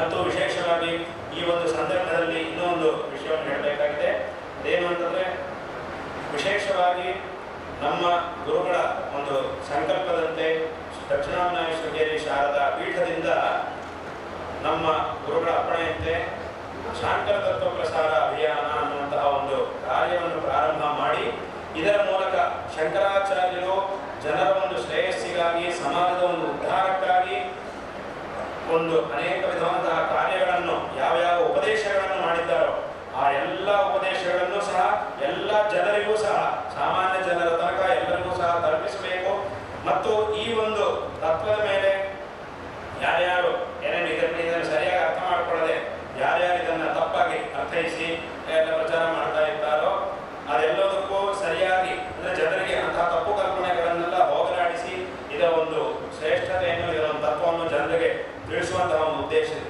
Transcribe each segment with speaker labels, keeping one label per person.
Speaker 1: ಮತ್ತು ವಿಶೇಷವಾಗಿ ಈ ಒಂದು ಸಂದರ್ಭದಲ್ಲಿ ಇನ್ನೊಂದು ವಿಷಯವನ್ನು ಹೇಳಬೇಕಾಗಿದೆ. ಅದೇನು ಅಂತಂದರೆ, ವಿಶೇಷವಾಗಿ ನಮ್ಮ ಗುರುಗಳ ಒಂದು ಸಂಕಲ್ಪದಂತೆ ದಕ್ಷಿಣಾಮನಾಯ ಶೃಂಗೇರಿ ಶಾರದಾ ಪೀಠದಿಂದ ನಮ್ಮ ಗುರುಗಳ ಅಪ್ಪಣೆಯಂತೆ ಶಾಂಕರ ತತ್ವ ಪ್ರಸಾರ ಅಭಿಯಾನ ಅನ್ನುವಂತಹ ಒಂದು ಕಾರ್ಯವನ್ನು ಪ್ರಾರಂಭ ಮಾಡಿ, ಇದರ ಮೂಲಕ ಶಂಕರಾಚಾರ್ಯರು ಜನರ ಒಂದು ಶ್ರೇಯಸ್ಸಿಗಾಗಿ, ಸಮಾಜದ ಒಂದು ಉದ್ಧಾರಕ್ಕಾಗಿ ಒಂದು ಅನೇಕ ವಿಧವಾದಂತಹ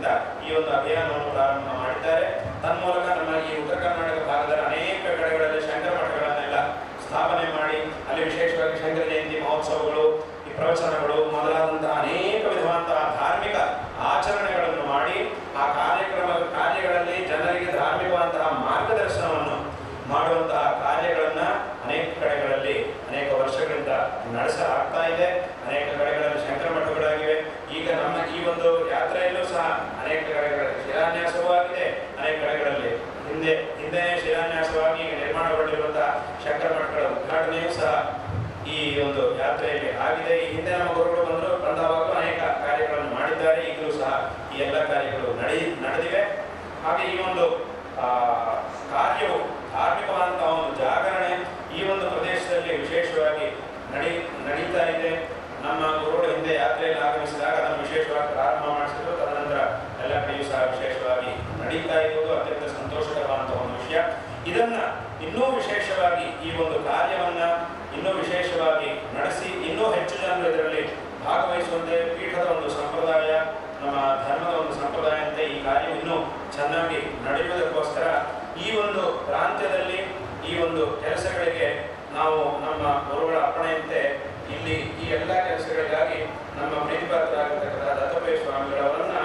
Speaker 1: ಉದ್ದೇಶದಿಂದ ಈ ಒಂದು ಅಭಿಯಾನವನ್ನು ಪ್ರಾರಂಭ ಮಾಡಿದ್ದಾರೆ. ತನ್ಮೂಲಕ ನಮ್ಮ ಈ ಉತ್ತರ ಕರ್ನಾಟಕ ಭಾಗದ ಅನೇಕ ಕಡೆಗಳಲ್ಲಿ ಶಂಕರ ಮಠಗಳನ್ನೆಲ್ಲ ಸ್ಥಾಪನೆ ಮಾಡಿ, ಅಲ್ಲಿ ವಿಶೇಷವಾಗಿ ಶಂಕರ ಜಯಂತಿ ಮಹೋತ್ಸವಗಳು, ಈ ಪ್ರವಚನಗಳು ಮೊದಲಾದಂತಹ ಅನೇಕ ವಿಧವಾದಂತಹ ಧಾರ್ಮಿಕ ಆಚರಣೆಗಳನ್ನು ಮಾಡಿ ಆ ಕಾರ್ಯಕ್ರಮ ಕಾರ್ಯಗಳಲ್ಲಿ ಜನರಿಗೆ ಧಾರ್ಮಿಕವಾದಂತಹ ಮಾರ್ಗದರ್ಶನವನ್ನು ಮಾಡುವಂತಹ ಕಾರ್ಯಗಳನ್ನ ಅನೇಕ ಕಡೆಗಳಲ್ಲಿ ಅನೇಕ ವರ್ಷಗಳಿಂದ ನಡೆಸಲಾಗ್ತಾ ಇದೆ ಅನೇಕ ಕಡೆಗಳಲ್ಲಿ ಶಂಕರ ಮಠಗಳಾಗಿವೆ ಈಗ ನಮ್ಮ ಈ ಒಂದು ಯಾತ್ರೆಯಲ್ಲೂ ಸಹ ಅನೇಕ ಕಡೆಗಳಲ್ಲಿ ಶಿಲಾನ್ಯಾಸವೂ ಆಗಿದೆ ಅನೇಕ ಕಡೆಗಳಲ್ಲಿ ಹಿಂದೆ ಹಿಂದೆ ಶಿಲಾನ್ಯಾಸವಾಗಿ ನಿರ್ಮಾಣಗೊಂಡಿರುವಂತಹ ಶಂಕರ ಮಠಗಳ ಉದ್ಘಾಟನೆಯೂ ಸಹ ಈ ಒಂದು ಯಾತ್ರೆಯಲ್ಲಿ ಆಗಿದೆ. ಈ ಹಿಂದೆ ನಮ್ಮ ಗುರುಗಳು ಬಂದರು, ಬಂದವಾಗಲೂ ಅನೇಕ ಕಾರ್ಯಗಳನ್ನು ಮಾಡಿದ್ದಾರೆ. ಈಗಲೂ ಸಹ ಈ ಎಲ್ಲ ಕಾರ್ಯಗಳು ನಡೆ, ನಡೆದಿವೆ. ಹಾಗೆ ಈ ಒಂದು ಕಾರ್ಯವು ಧಾರ್ಮಿಕವಾದಂತಹ ಒಂದು ಜಾಗರಣೆ ಈ ಒಂದು ಪ್ರದೇಶದಲ್ಲಿ ವಿಶೇಷವಾಗಿ ನಡಿ ನಡೀತಾ ಇದೆ ನಮ್ಮ ಗುರುಗಳು ಹಿಂದೆ ಯಾತ್ರೆಯಲ್ಲಿ ಆಗಮಿಸಿದಾಗ ಅದನ್ನು ವಿಶೇಷವಾಗಿ ಪ್ರಾರಂಭ ಮಾಡಿಸಿದ್ರು ತದನಂತರ ಎಲ್ಲ ಕಡೆಯೂ ಸಹ ವಿಶೇಷವಾಗಿ ನಡೀತಾ ಇರುವುದು ಅತ್ಯಂತ ಸಂತೋಷಕರವಾದಂತಹ ಒಂದು ವಿಷಯ ಇದನ್ನ ಇನ್ನೂ ವಿಶೇಷವಾಗಿ ಈ ಒಂದು ಕಾರ್ಯವನ್ನ ಇನ್ನೂ ವಿಶೇಷವಾಗಿ ನಡೆಸಿ ಇನ್ನೂ ಹೆಚ್ಚು ಜನರು ಇದರಲ್ಲಿ ಭಾಗವಹಿಸುವಂತೆ ಪೀಠದ ಒಂದು ಸಂಪ್ರದಾಯ, ನಮ್ಮ ಧರ್ಮದ ಒಂದು ಸಂಪ್ರದಾಯಂತೆ ಈ ಕಾರ್ಯ ಇನ್ನೂ ಚೆನ್ನಾಗಿ ನಡೆಯುವುದಕ್ಕೋಸ್ಕರ ಈ ಒಂದು ಪ್ರಾಂತ್ಯದಲ್ಲಿ ಈ ಒಂದು ಕೆಲಸಗಳಿಗೆ ನಾವು ನಮ್ಮ ಗುರುಗಳ ಅಪ್ಪಣೆಯಂತೆ ಇಲ್ಲಿ ಈ ಎಲ್ಲ ಕೆಲಸಗಳಿಗಾಗಿ ನಮ್ಮ ಪ್ರೀತಿಪಾತ್ರರಾಗಿರ್ತಕ್ಕಂಥ ದತ್ತಪೇಶ ಸ್ವಾಮಿಗಳವರನ್ನ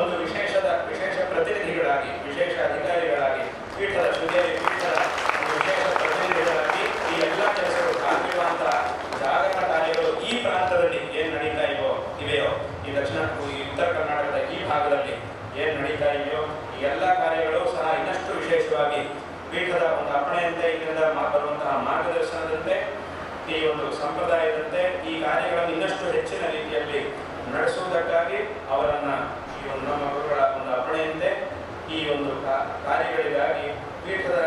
Speaker 1: ಒಂದು ವಿಶೇಷದ ವಿಶೇಷ ಪ್ರತಿನಿಧಿಗಳಾಗಿ ವಿಶೇಷ ಅಧಿಕಾರಿಗಳಾಗಿ ಪೀಠದ ಶೃಂಗೇರಿ ಪೀಠದ ಒಂದು ವಿಶೇಷ ಪ್ರತಿನಿಧಿಗಳಾಗಿ ಈ ಎಲ್ಲ ಕೆಲಸಗಳು ಆಗಿರುವಂತಹ ಜಾಗರಣ ಕಾರ್ಯಗಳು ಈ ಪ್ರಾಂತದಲ್ಲಿ ಏನು ನಡೀತಾ ಇವೆಯೋ ಇವೆಯೋ ಈ ದಕ್ಷಿಣ ಈ ಉತ್ತರ ಕರ್ನಾಟಕದ ಈ ಭಾಗದಲ್ಲಿ ಏನು ನಡೀತಾ ಇದೆಯೋ, ಈ ಎಲ್ಲ ಕಾರ್ಯಗಳು ಸಹ ಇನ್ನಷ್ಟು ವಿಶೇಷವಾಗಿ ಪೀಠದ ಒಂದು ಅಪ್ಪಣೆಯಂತೆ ಇಲ್ಲಿಂದ ಬರುವಂತಹ ಮಾರ್ಗದರ್ಶನದಂತೆ, ಈ ಒಂದು ಸಂಪ್ರದಾಯದಂತೆ ಈ ಕಾರ್ಯಗಳನ್ನು ಇನ್ನಷ್ಟು ಹೆಚ್ಚಿನ ರೀತಿಯಲ್ಲಿ ನಡೆಸುವುದಕ್ಕಾಗಿ ಅವರನ್ನ ಈ ಒಂದು ನಮ್ಮ ಗುರುಗಳ ಒಂದು ಅಪ್ಪಣೆಯಂತೆ ಈ ಒಂದು ಕಾರ್ಯಗಳಿಗಾಗಿ ಪೀಠದ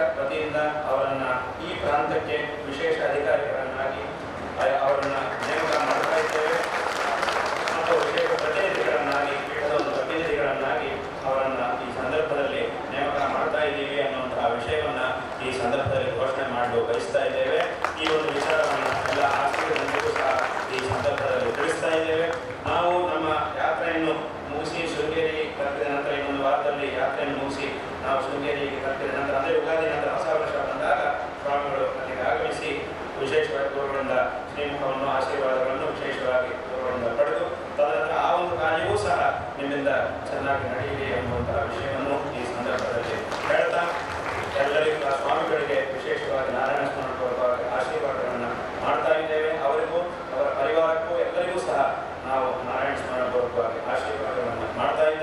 Speaker 1: ಅದನ್ನು ಮುಗಿಸಿ ನಾವು ಶೃಂಗೇರಿಗೆ ಕತ್ತಿದ ನಂತರ, ಅಂದರೆ ಯುಗಾದಿ ನಂತರ, ಹೊಸ ವರ್ಷ ಬಂದಾಗ ಸ್ವಾಮಿಗಳು ಅಲ್ಲಿಗೆ ಆಗಮಿಸಿ ವಿಶೇಷವಾಗಿ ಗುರುಗಳಿಂದ ಶ್ರೀಮುಖವನ್ನು, ಆಶೀರ್ವಾದಗಳನ್ನು ವಿಶೇಷವಾಗಿ ಗುರುಗಳಿಂದ ಪಡೆದು, ತದನಂತರ ಆ ಒಂದು ಕಾರ್ಯವೂ ಸಹ ನಿಮ್ಮಿಂದ ಚೆನ್ನಾಗಿ ನಡೆಯಲಿ ಎಂಬಂತಹ ವಿಷಯವನ್ನು ಈ ಸಂದರ್ಭದಲ್ಲಿ ಹೇಳ್ತಾ ಎಲ್ಲರಿಗೂ